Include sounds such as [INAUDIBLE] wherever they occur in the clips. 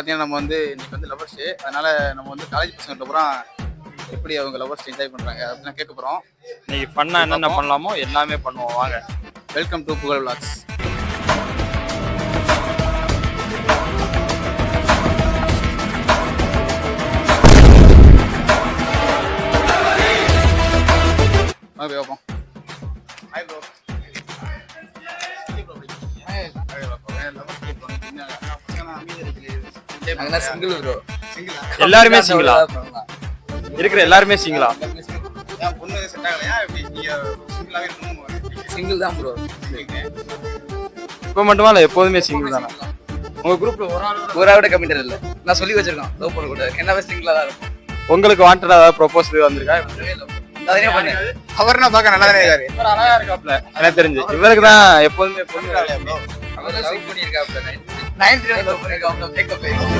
பார்த்தீங்கன்னா நம்ம வந்து இன்னைக்கு வந்து லவர்ஸ் டே அதனால நம்ம வந்து காலேஜ் பசங்க பூரா எப்படி அவங்க லவர்ஸ் என்ஜாய் பண்றாங்க அப்படின்னு கேட்க போறோம். இன்னைக்கு பண்ணா என்னென்ன பண்ணலாமோ எல்லாமே பண்ணுவோம். வாங்க. வெல்கம் டு புகழ் விளாக்ஸ் வாங்க போய் பார்ப்போம். ஹாய் ப்ரோ எல்லாருமே சிங்கிளா இருக்கிற எல்லாருமே சிங்கிளா ஏன் பொண்ணு செட் ஆகலையா? எப்படி நீங்க சிங்கிளாவே இருக்கணும் Single தான் bro. இப்போ மட்டுமா இல்ல எப்போதுமே சிங்கிள் தானே? உங்க குரூப்ல ஒரு ஆள் ஒரு ஆளோட committed இல்ல. நான் சொல்லி வச்சிருக்கேன். Love பண்ணக்கூடாது. என்னவே single ஆ தான் இருப்போம். உங்களுக்கு வாண்டடா ஏதாவது ப்ரொபோஸ் வந்திருக்கா? பண்ணு. அவர்னா பார்க்க நல்லா தானே இருக்காரு. இவர் அழகா இருக்காப்ல. எனக்கு தெரிஞ்சு. இவருக்கு தான் எப்போதுமே பொண்ணு. தான் love பண்ணியிருக்காப்ல. Ninth grade love பண்ணியிருக்காப்ல. breakup ஆயிருக்கு.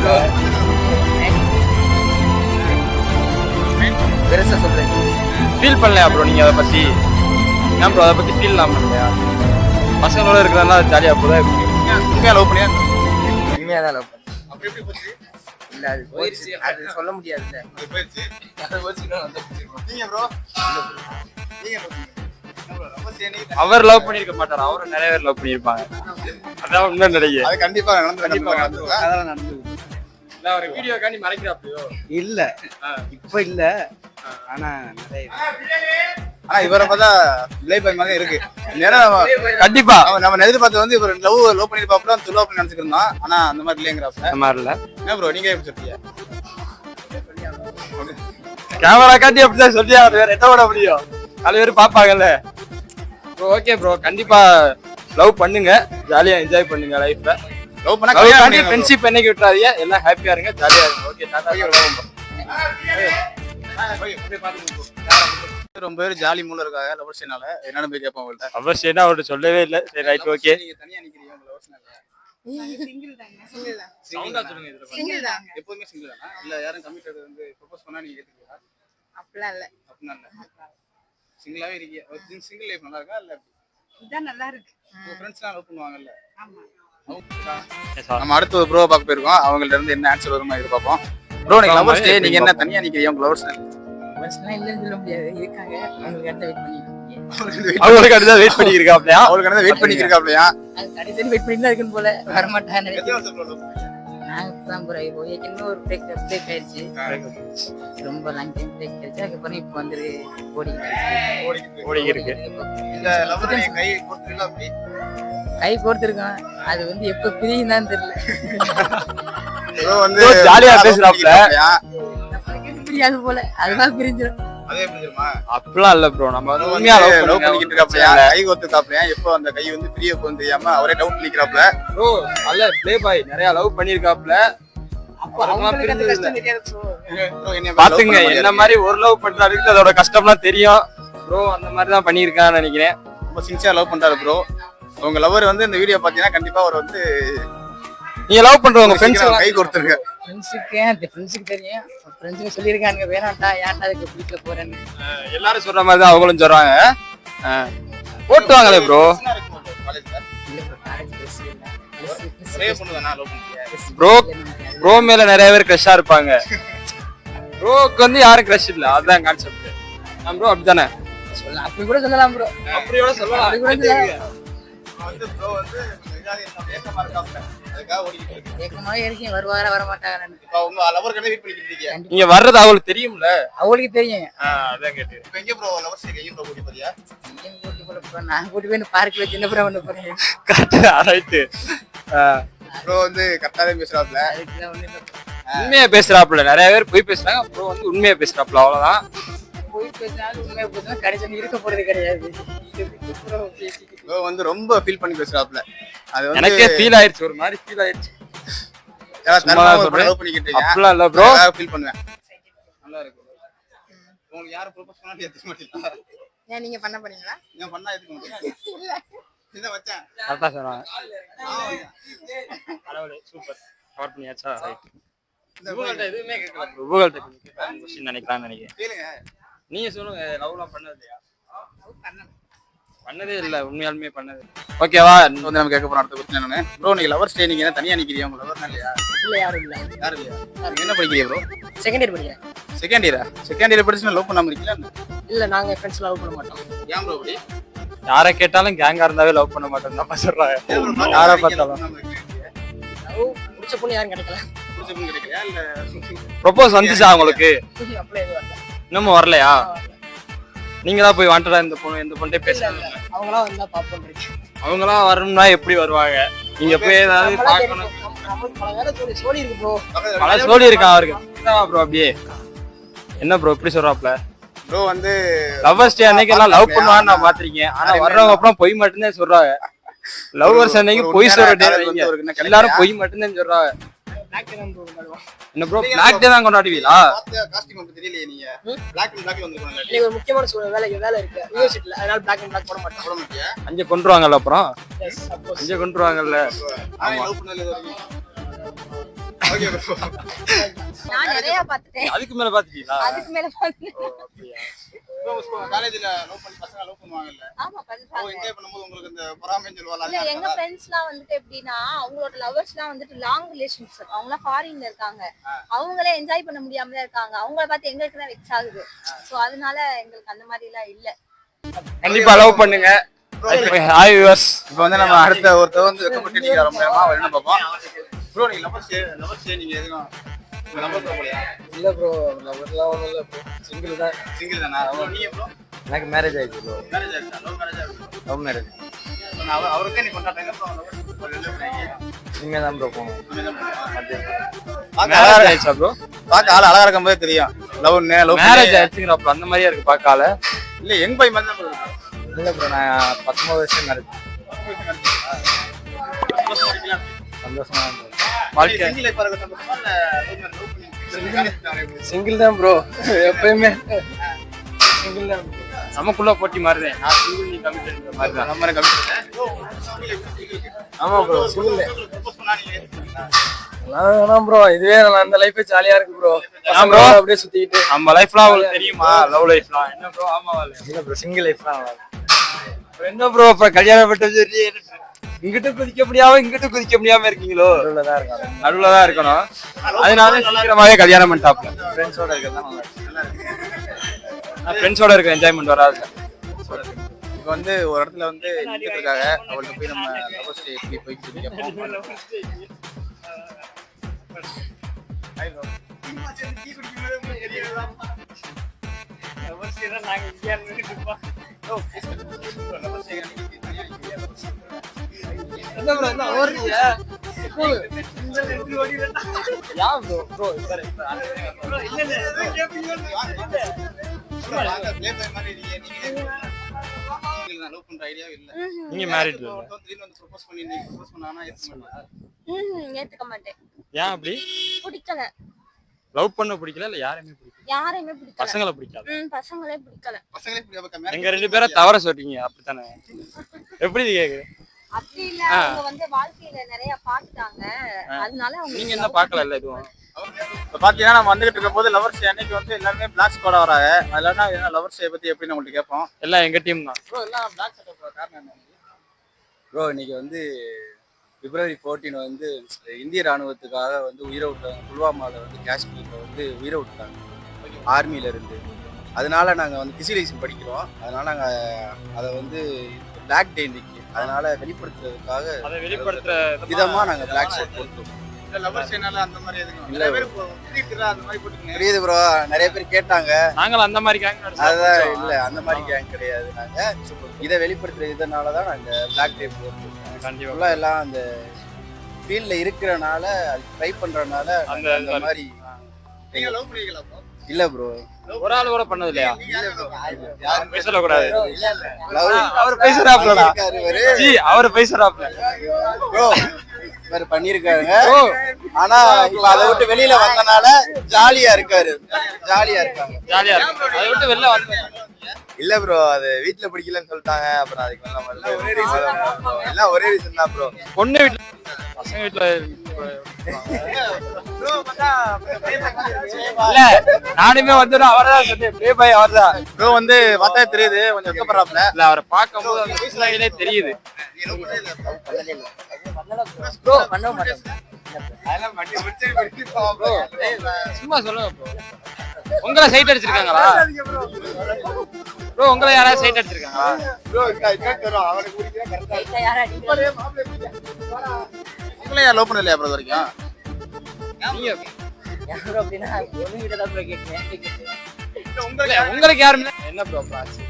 bro. பெருசா சொல்றேன் ஃபீல் பண்ணலையா ப்ரோ நீங்க அதை பத்தி. ஏன் ப்ரோ அதை பத்தி ஃபீல் இல்லாம இல்லையா பசங்களோட இருக்கிறதா ஜாலியா போதா உண்மையா லவ் பண்ணியா? உண்மையா தான் லவ் பண்ணேன். அப்படி எப்படி போச்சு? இல்ல அது போயிடுச்சு அது சொல்ல போயிடுச்சு அதை பிடிச்சிருக்கோம். நீங்க ப்ரோ? அவர் லவ் பண்ணிருக்க மாட்டார்? அவரும் நிறைய பேர் லவ் பண்ணிருப்பாங்க அதான் உண்மை நினைக்க அது கண்டிப்பா நடந்து கண்டிப்பா நடந்து அதெல்லாம் நடந்தது இல்ல ஒரு வீடியோ காண்டி மறைக்கிறாப்லையோ? இல்ல. இப்ப இல்ல. ஆனா நிறைய ஆனா இவரை பார்த்தா பாய் மாதிரி இருக்கு. நேரம் கண்டிப்பா. நம்ம எதிர்பார்த்து வந்து இவர் லவ் லவ் பண்ணிருப்பாப்ல துல்லா பண்ணி நினைச்சிட்டு இருந்தான். ஆனா அந்த மாதிரி இல்லைங்கிறாப்ல அந்த மாதிரி இல்ல. என்ன ப்ரோ நீங்க எப்படி சொல்றீங்க? கேமரா காட்டி அப்படிதான் சொல்லியா? வேற என்ன பண்ண முடியும்? நாலு பேர் பாப்பாங்கல்ல ஓகே ப்ரோ கண்டிப்பா லவ் பண்ணுங்க. ஜாலியா என்ஜாய் பண்ணுங்க லைஃப்ல லவ் பண்ணா லவ் கல்யாணம் பண்ணி. ஃப்ரெண்ட்ஷிப் என்னைக்கு விட்டுறாதீங்க. எல்லாம் ஹாப்பியா இருங்க ஜாலியா இருங்க. ஓகே டாடா ரொம்ப பேர் ஜாலி மூலம் இருக்காங்க லவ் சேனால என்னன்னு போய் கேட்போம் உங்கள்ட்ட. அவசியம் அவர்கிட்ட சொல்லவே இல்லை. சரி ரைட் ஓகே நீங்க தனியா நிக்கிறீங்க உங்க லவ் சேனால சிங்கிள் தாங்க சிங்கிள் தான். சவுண்டா சொல்லுங்க இதுல. சிங்கிள் சிங்கிள் தானா? இல்ல யாரும் கமிட்டட் வந்து ப்ரொபோஸ் பண்ணா நீங்க ஏத்துக்கீங்களா அப்படிலாம் இல்ல. அப்படின்னா இல்ல. சிங்கிளாவே இருக்கீங்க. சிங்கிள் லைஃப் நல்லா இருக்கா இல்ல இதான் நல்லா இருக்கு உங்க ஃப்ரெண்ட்ஸ்லாம் லவ் பண்ணுவாங்கல்ல? ஆமா. நம்ம அடுத்து ஒரு ப்ரோ பார்க்க போயிருக்கோம். அவங்கள்ட்ட இருந்து என்ன ஆன்சர் வருமா எதிர்பார்ப்போம். ப்ரோ நீங்க லவர்ஸ் டே நீங்க என்ன தனியா நிக்கிறீங்க? உங்க லவர்ஸ் பஸ்லாம் இல்லைன்னு சொல்ல முடியாது. இருக்காங்க. அவங்களுக்கு அடுத்த வெயிட் பண்ணிட்டு அவங்களுக்கு அடுத்த வெயிட் பண்ணிருக்காப்லையா அவளுக்கு என்ன வெயிட் பண்ணிட்டு இருக்காப்லையா அது கடைசி வெயிட் பண்ணிட்டு தான் இருக்குன்னு போல வரமாட்டாங்க எத்தனை நினைக்கிறேன் வருஷம் bro. love பண்ணீங்க? நாங்க இப்பதான் போறோம் இப்போ ஏற்கனவே ஒரு பிரேக் பிரேக் ஆயிடுச்சு. ரொம்ப லாங் டைம் பிரேக் ஆயிடுச்சு. அதுக்கப்புறம் இப்போ வந்து ஓடிக்கிட்டு ஓடிக்கு இருக்கு. கை கோர்த்துருக்கோம் அது வந்து எப்போ பிரியும் தான் தெரியல ஜாலியா பேசுறாப்ல. பிரியாது போல. அதுதான் பிரிஞ்சிடும் அதே எப்படி தெரியுமா? அப்படிலாம் இல்ல ப்ரோ நம்ம வந்து உண்மையா லவ் பண்ணிக்கிட்டு இருக்காப்லையா கை கோத்துருக்காப்லையா எப்போ அந்த கை வந்து பிரிய போகுது தெரியாம அவரே டவுட் நிக்கிறாப்ல ப்ரோ அல்ல ப்ளே பாய் நிறைய லவ் பண்ணிருக்காப்ல பாத்துங்க என்ன மாதிரி ஒரு லவ் பண்றாருக்கு அதோட கஷ்டம்லாம் தெரியும். ப்ரோ அந்த மாதிரி தான் பண்ணியிருக்கான்னு நினைக்கிறேன். ரொம்ப சின்சியரா லவ் பண்றாரு ப்ரோ உங்க லவர் வந்து இந்த வீடியோ பாத்தீங்கன்னா கண்டிப்பா அவர் வந்து நீங்க லவ் பண்றவங்க ஃப்ரெண்ட்ஸ் கை கொடுத்துருங்க. ஃப்ரெண்ட்ஸுக்கு அந்த ஃப்ரெண்ட்ஸுக்கு தெரியும்? ஃப்ரெண்ட்ஸுக்கு சொல்லியிருக்காங்க வேணாம்டா ஏன்டா அதுக்கு பிடிக்கல போறேன்னு. எல்லாரும் சொல்ற மாதிரி தான் அவங்களும் சொல்றாங்க. ஓட்டுவாங்களே ப்ரோ அது. ப்ரோ மேல நிறைய பேர் க்ரஷ்ஷா இருப்பாங்க. ப்ரோக்கு வந்து யாரும் க்ரஷ் இல்ல. அதுதான் கான்செப்ட் நான் ப்ரோ அப்படித்தானே? சொல்லலாம் அப்படி கூட சொல்லலாம் ப்ரோ அப்படி கூட சொல்லலாம். வந்து ப்ரோ வந்து ஏக்கமா இருக்காப்ல அதுக்காக ஓடிக்கிட்டு இருக்கு ஏக்கமாக இருக்கேன் வருவாரா வர இருக்கீங்க. நீங்க வர்றது அவங்களுக்கு தெரியும்ல? அவங்களுக்கு தெரியும். அதான் கேட்டு இப்போ எங்க ப்ரோ லவர் ஸ்டே எங்க ப்ரோ கூட்டி போறியா? கூட்டி போல. நான் கூட்டி போய் பார்க்கில் வச்சு என்ன ப்ரோ பண்ண போறேன். கரெக்டா ரைட்டு ப்ரோ வந்து கரெக்டாக பேசுறாப்ல. உண்மையா பேசுறாப்புல நிறைய பேர் போய் பேசுறாங்க. ப்ரோ வந்து உண்மையா பேசுறாப்புல அவ்வளவுதான். போய் பேசினாலும் உண்மையை பேசினா கடைசி வந்து இருக்க போறது கிடையாது. ப்ரோ வந்து ரொம்ப ஃபீல் பண்ணி பேசுறாப்ல. அது வந்து எனக்கே ஃபீல் ஆயிருச்சு ஒரு மாதிரி ஃபீல் இருக்கீங்க அப்படிலாம் இல்ல ப்ரோ ஃபீல் பண்ணுவேன் நல்லா இருக்கு உங்களுக்கு யாரும் ப்ரோபோஸ் பண்ணாலும் ஏத்துக்க மாட்டீங்களா ஏன் நீங்க பண்ண போறீங்களா ஏன் பண்ணா ஏத்துக்க மாட்டீங்களா இதை வச்சேன் கரெக்டா சொன்னாங்க பரவாயில்ல சூப்பர் கவர் பண்ணியாச்சா ரைட் கூகுள்கிட்ட எதுவுமே கேட்கல நினைக்கிறேன் நீங்க சொல்லுங்க லவ்லாம் பண்ணது இல்லையா பண்ணதே இல்ல உண்மையாலுமே பண்ணது ஓகேவா இப்போ வந்து நம்ம கேட்க போறோம் அடுத்த கொஸ்டின் என்னன்னு? ப்ரோ நீங்க லவர்ஸ் டே நீங்க என்ன தனியா நிக்கிறீங்க? உங்க லவர் இல்லையா? இல்ல யாரும் இல்ல. யாரும் இல்லையா? நீங்க என்ன படிக்கிறீங்க ப்ரோ செகண்ட் இயர் படிக்கிறேன். செகண்ட் இயரா செகண்ட் இயர் படிச்சு லவ் பண்ணாம இருக்கீங்களா? இல்ல நாங்க ஃப்ரெண்ட்ஸ் லவ் பண்ண மாட்டோம். ஏன் ப்ரோ அப்படி? யாரை கேட்டாலும் கேங்கா இருந்தாவே லவ் பண்ண மாட்டேன் தான் சொல்றாங்க. யாரை பார்த்தாலும். லவ் பிடிச்ச பொண்ணு யாரும் கிடைக்கல. பிடிச்ச பொண்ணு கிடைக்கலையா? இல்ல ப்ரொபோஸ் வந்துச்சா உங்களுக்கு? இன்னமும் வரலையா? நீங்க தான் போய் வாண்டடா இந்த பொண்ணு இந்த பொண்ணே பேச அவங்களாம் வந்தா பாப்போம் அவங்களாம் வரணும்னா எப்படி வருவாங்க? நீங்க போய் ஏதாவது பார்க்கணும். பல சோழி இருக்கா அவருக்கு? ப்ரோ அப்படியே? என்ன ப்ரோ இப்படி சொல்றாப்ல? ப்ரோ வந்து லவ்வர்ஸ் டே அன்னைக்கு எல்லாம் லவ் பண்ணுவான்னு நான் பாத்திருக்கேன் ஆனா வர்றவங்க அப்புறம் பொய் மட்டும்தான் சொல்றாங்க. லவ்வர்ஸ் அன்னைக்கு பொய் சொல்ற டே எல்லாரும் பொய் மட்டும்தான் சொல்றாங்க. என்ன ப்ரோ பிளாக் டே தான் கொண்டாடுவீங்களா காஸ்டியூம் தெரியலையே நீங்க பிளாக் அண்ட் பிளாக்ல வந்து ஒரு முக்கியமான சூழ்நிலை வேலை வேலை இருக்கு யூனிவர்சிட்டில அதனால பிளாக் அண்ட் பிளாக் போட மாட்டோம் போட மாட்டியா அஞ்சு கொண்டுருவாங்கல்ல அப்புறம். அஞ்சு கொண்டுருவாங்கல்ல ஆமா நான் நிறைய பார்த்துட்டேன். அதுக்கு மேல பாத்துட்டீங்களா அதுக்கு மேல பார்த்துட்டேன். ப்ரோ காலேஜ்ல லவ் பண்ணி பசங்க லவ் பண்ணுவாங்கல்ல? ஆமா ஓ பண்றாங்க என்ஜாய் பண்ணும்போது உங்களுக்கு இந்த பொறாமைன்னு சொல்லுவாங்க இல்ல எங்க ஃப்ரெண்ட்ஸ் எல்லாம் வந்துட்டு எப்படின்னா அவங்களோட லவர்ஸ் எல்லாம் வந்துட்டு லாங் ரிலேஷன்ஷிப் அவங்க எல்லாம் ஃபாரின்ல இருக்காங்க. அவங்களே என்ஜாய் பண்ண முடியாம தான் இருக்காங்க. அவங்கள பார்த்து எங்களுக்கு தான் வெக்ஸ் ஆகுது. சோ அதனால எங்களுக்கு அந்த மாதிரி எல்லாம் இல்ல. கண்டிப்பா லவ் பண்ணுங்க. ஹாய் வியூவர்ஸ் இப்போ வந்து நம்ம அடுத்த ஒருத்தர் வந்து வெக்கப்பட்டு நிக்கிற ரொம்ப நேரமா அவர் என்ன பார்ப்போம். ப்ரோ நீங்க லவர்ஸ் லவர்ஸ் நீங்க எதுவும் லவர் போகலையா இல்ல ப்ரோ லவ்வர்லாம் ஒண்ணும் இல்ல ப்ரோ சிங்கிள் தான். சிங்கிள் தானா? ப்ரோ நீங்க ப்ரோ எனக்கு மேரேஜ் ஆயிடுச்சு ப்ரோ மேரேஜ் ஆயிடுச்சா? லவ் மேரேஜ் ஆயிடுச்சு லவ் மேரேஜ் அவர் அவருக்கு நீ என்ன ப்ரோ இனிமே தான் ப்ரோ போகணும். மேரேஜ் ஆயிடுச்சா ப்ரோ பார்க்க ஆள் அழகா இருக்கும் போதே தெரியும் லவ் லவ் மேரேஜ் ஆயிடுச்சுங்கிறப்ப அந்த மாதிரியா இருக்கு பார்க்கால இல்ல யங் பை மாதிரி தான். இல்ல ப்ரோ நான் பத்தொன்பது வருஷம் மேரேஜ் சந்தோஷமா. வாழ்க்கை. சிங்கிள் சிங்கிள் தான். ப்ரோ எப்பயுமே. சிங்கிள் தான் நமக்குள்ள போட்டி மாதிரிதான் நான் single, நீ ங்கிற மாதிரி தான். நம்ம கம்மி ஆமா ப்ரோ சிங்கிள்? வேணாம் ப்ரோ இதுவே நான் அந்த லைஃபே ஜாலியா இருக்கு ப்ரோ ஆமா bro. அப்படியே சுத்திக்கிட்டு. நம்ம லைஃப்லாம் உங்களுக்கு தெரியுமா? லவ் லைஃப்லாம் என்ன ப்ரோ ஆமா இல்ல ப்ரோ சிங்கிள் லைஃப் தான் நல்லா இருக்கு. என்ன ப்ரோ இப்ப கல்யாணம் பட்டு சரி இங்கிட்ட குதிக்க முடியாம இங்கிட்ட குதிக்க முடியாம இருக்கீங்களோ? நடுவுல தான் இருக்காங்க நடுவுல தான் இருக்கணும். அதனால சீக்கிரமாவே கல்யாணம் பண்ணிட்டாப்ல. ஃப்ரெண்ட்ஸோட இருக்கிறது தான் நல்லா இருக்கு. ஃப்ரெண்ட்ஸோட இருக்க என்ஜாய்மெண்ட் வராது. இப்போ வந்து ஒரு இடத்துல வந்து நின்றுட்டு இருக்காங்க அவள்கிட்ட போய் நம்ம டே எப்படி போயிட்டு இருக்கு கேட்போம் Hi என்ன ப்ரோ என்ன ஓடுறீங்க? யா ப்ரோ ப்ரோ Bro, வாங்க, play boy மாதிரி இருக்கீங்க. நீங்க உங்களுக்கு நான் love பண்ற idea வே இல்ல. நீங்க மேரிட் ஒருத்தன் திடீர்னு வந்து propose பண்ணி நீ propose பண்ணானா ஏத்துக்க மாட்டியா? ம்ஹும், ஏத்துக்க மாட்டேன். ஏன் அப்படி? பிடிக்கல. லவ் பண்ண பிடிக்கல இல்ல யாரையுமே பிடிக்கல? யாரையுமே பிடிக்கல. பசங்களை பிடிக்காது? ம் பசங்களே பிடிக்கல. பசங்களே எங்க ரெண்டு பேரும் தவற சொல்றீங்க அப்படித்தானே? எப்படி கேக்குது? அப்படி இல்ல அவங்க வந்து வாழ்க்கையில நிறைய பாத்துட்டாங்க அதனால அவங்க நீங்க என்ன பார்க்கல இல்ல எதுவும்? இப்ப பாத்தீங்கன்னா நம்ம வந்துகிட்டு இருக்கும் போது லவர்ஸ் அன்னைக்கு வந்து எல்லாருமே பிளாக் ஸ்குவாடா வராங்க. அதுல என்ன லவர்ஸ் பத்தி எப்படின்னு உங்களுக்கு கேட்போம்? எல்லாம் எங்க டீம் தான். ப்ரோ எல்லாம் பிளாக் செட்டப் காரணம் என்ன? ப்ரோ இன்னைக்கு வந்து பிப்ரவரி 14 வந்து இந்திய ராணுவத்துக்காக வந்து உயிரை விட்டாங்க புல்வாமாவில் வந்து காஷ்மீரில் வந்து உயிரை விட்டாங்க ஆர்மியில இருந்து. அதனால நாங்கள் வந்து பிசிலைசேஷன் படிக்கிறோம். அதனால நாங்கள் அதை வந்து பிளாக் டே இன்னைக்கு. அதனால வெளிப்படுத்துறதுக்காக அதை வெளிப்படுத்துற விதமாக நாங்கள் பிளாக் ஷர்ட் போட்டுருக்கோம் போட்டுக்கங்க. புரியுது ப்ரோ நிறைய பேர் கேட்டாங்க. நாங்களும் அந்த மாதிரி கேங் அதான் இல்லை அந்த மாதிரி கேங் கிடையாது. நாங்கள் இதை வெளிப்படுத்துற இதனால தான் நாங்கள் பிளாக் டே போட்டுருக்கோம் கண்டிப்பா. எல்லாம் அந்த ஃபீல்டில் இருக்கிறனால அது ட்ரை பண்ணுறனால அந்த அந்த மாதிரி நீங்க லவ் பண்ணிக்கலாம் ப்ரோ இல்லை ப்ரோ ஒரு ஆள் கூட பண்ணது இல்லையா நீங்க யாரு bro? பேசல கூடாது அவர் பேசுறாப்லடா இவரு. ஜி அவர் பேசுறாப்ல ப்ரோ இவர் பண்ணியிருக்காங்க ஆனா இப்ப அதை விட்டு வெளியில வந்தனால ஜாலியா இருக்காரு. ஜாலியா இருக்காங்க. ஜாலியா இருக்கு. அதை விட்டு வெளில வந்து இல்ல ப்ரோ அது வீட்ல பிடிக்கலன்னு சொல்லிட்டாங்க. அப்புறம் அதுக்கு எல்லாம் ஒரே ரீசன் தான் ப்ரோ பொண்ணு வீட்டுல பசங்க வீட்டுல இல்ல நானுமே வந்து அவர்தான் சொன்னேன். ப்ளே பாய் அவர்தான் ப்ரோ வந்து பார்த்தா தெரியுது கொஞ்சம் வெக்கப்படுறாப்ல இல்ல அவரை பார்க்கும்போது அந்த வயசுலயே தெரியுது. ப்ரோ பண்ண மாட்டேன் சும்மா சொல்லுங்க ப்ரோ உங்களை சைட் அடிச்சிருக்காங்களா? ப்ரோ உங்களை யாராவது சைட் அடிச்சிருக்காங்களா? உங்களே லவ் பண்ணலையா ப்ரோ வரைக்கும் நீங்க யாரும் அப்படின்னா பொண்ணு கிட்ட தான் ப்ரோ கேட்கிறேன் உங்களுக்கு யாருமே என்ன ப்ரோ ஆச்சு?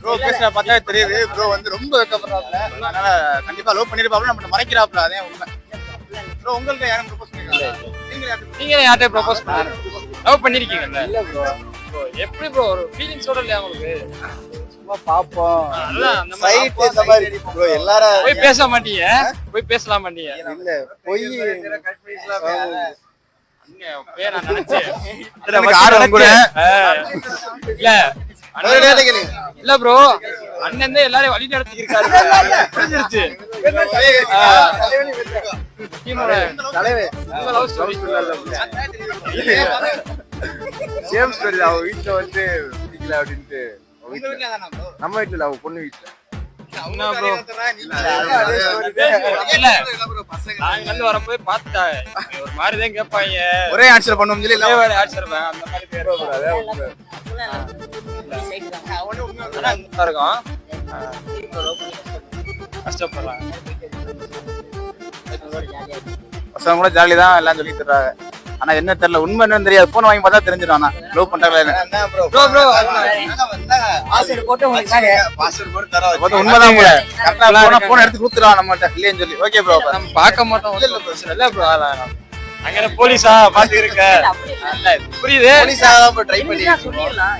ப்ரோ பேசுற பார்த்தா தெரியுது. ப்ரோ வந்து ரொம்ப வெக்கப்படுறாப்ல. அதனால கண்டிப்பா லவ் பண்ணிருப்பாப்ல நம்ம மறைக்கிறாப்ல அதே உண்மை. ப்ரோ உங்களுக்கு யாரும் ப்ரோபோஸ் பண்ணிருக்காங்க நீங்க யார்கிட்ட ப்ரொபோஸ் பண்ணீங்க லவ் பண்ணிருக்கீங்கல்ல? இல்ல ப்ரோ எப்படி ப்ரோ ஒரு ஃபீலிங்ஸோட இல்லையா உங்களுக்கு? சும்மா பாப்போம். அதான் அந்த மாதிரி சைட் இந்த மாதிரி ப்ரோ எல்லாரும் போய் பேச மாட்டீங்க. போய் பேசலாம் மாட்டீங்க. இல்ல பொய். இல்ல. அண்ணன் இல்ல ப்ரோ அண்ணன் தான் எல்லாரையும் வழி நடத்தி இருக்காரு [LAUGHS] புரிஞ்சிருச்சு. ஆ. டீமோட தலைவர் உங்க love story. சேம் ஸ்டோரி அவ வீட்ல வந்து பிடிக்கல அப்படின்ட்டு. நம்ம வீட்ல இல்ல, அவ பொண்ணு என்ன வந்து வரும்போது பார்த்துட்டாங்க ஒரு மாதிரி தான் கேட்பாங்க. ஒரே ஆன்சர் பண்ணுவோம் சொல்லி வேலை ஆட்சிருப்பேன் அந்த மாதிரி இருக்கும் கஷ்டப்படுறாங்க பசங்க கூட ஜாலி தான் எல்லாம் சொல்லி தர்றாங்க ஆனா என்ன தெரியல உண்மை என்னன்னு தெரியாது. போன் வாங்கி பார்த்தா தெரிஞ்சிடும் ஆனா. லவ் பண்றாங்களா பாஸ்வேர்டு போட்டு உங்களுக்கு பாஸ்வேர்ட் போட்டு தர பார்த்தா உண்மைதான் கரெக்டா போன் எடுத்து கொடுத்துருவான் நம்மகிட்ட. இல்லைன்னு சொல்லி. Okay bro. நம்ம பார்க்க மாட்டோம். இல்ல ப்ரோ இல்ல ப்ரோ. அங்க போலீஸா? பாத்து இருக்க புரியுது? ட்ரை பண்ணி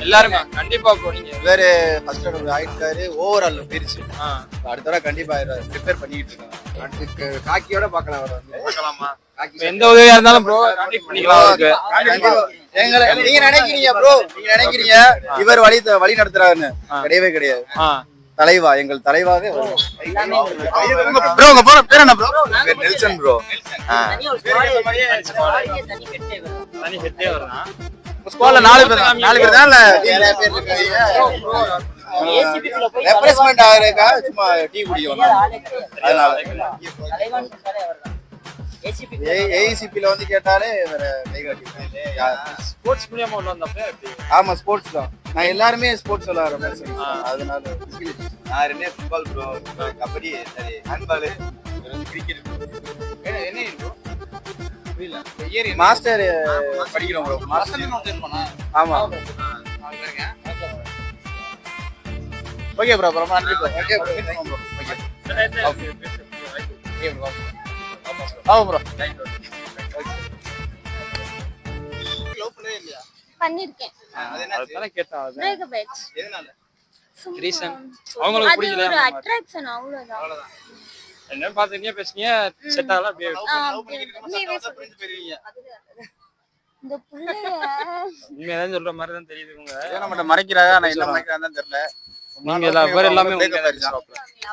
எல்லாருமே. கண்டிப்பா ப்ரோ நீங்க. இவரு ஃபர்ஸ்ட் ஒரு ஆயிட்டாரு. ஓவரால் போயிருச்சு. ஆ, அடுத்த தடவை கண்டிப்பா ப்ரிப்பேர் பண்ணிட்டு அடுத்து காக்கியோட பார்க்கலாம் அவர் வந்து. பார்க்கலாமா? இப்ப எந்த உதவியா இருந்தாலும் ப்ரோ பண்ணிக்கலாம். எங்களை நீங்க நினைக்கிறீங்க ப்ரோ நீங்க நினைக்கிறீங்க இவர் வழி வழி நடத்துறாருன்னு. கிடையவே கிடையாது. ஆ. தலைவா எங்கள் தலைவாவே. ப்ரோ உங்க போன பேர் என்ன ப்ரோ பேர் நெல்சன் ப்ரோ ஸ்குவாட்ல நாலு பேர். நாலு பேர் தான் இல்ல? நிறைய பேர் இருக்காங்க. ஏசிபி குள்ள போய் ரெப்ரஸ்மெண்ட் ஆகிறதுக்கா சும்மா டீ குடிக்கணும். அதனால. ஏஇசிபில வந்து கேட்டாலே வேற. ஸ்போர்ட்ஸ் மூலியமா உள்ள வந்தப்ப எப்படி? ஆமா ஸ்போர்ட்ஸ் தான். நான் எல்லாருமே ஸ்போர்ட்ஸ் விளையாடுற மாதிரி. அதனால நான் ரெண்டே ஃபுட்பால் ப்ரோ கபடி சரி ஹேண்ட்பால் கிரிக்கெட் மாஸ்டர் படிக்கிறோம் ப்ரோ ஆமா. ஓகே ப்ரோ ரொம்ப நன்றி bro okay bro thank you bro ஆமா ப்ரோ பண்ணிருக்கேன். கேட்டேன் பிரேக்கப் ஆயிடுச்சு எதனால? Reason? அவங்களுக்கு அது ஒரு. அட்ராக்ஷன் அவ்வளவுதான். என்ன பாத்துக்கிட்டே பேசுனீங்க செட் ஆகல அப்படியே. இந்த புள்ளைய உண்மையாதான் சொல்ற மாதிரி தான் தெரியுது உங்க நம்மகிட்ட மறைக்கிறாங்க ஆனா என்ன மறைக்கிறாங்கன்னு தெரியல. நீங்க எல்லாம் உண்மையா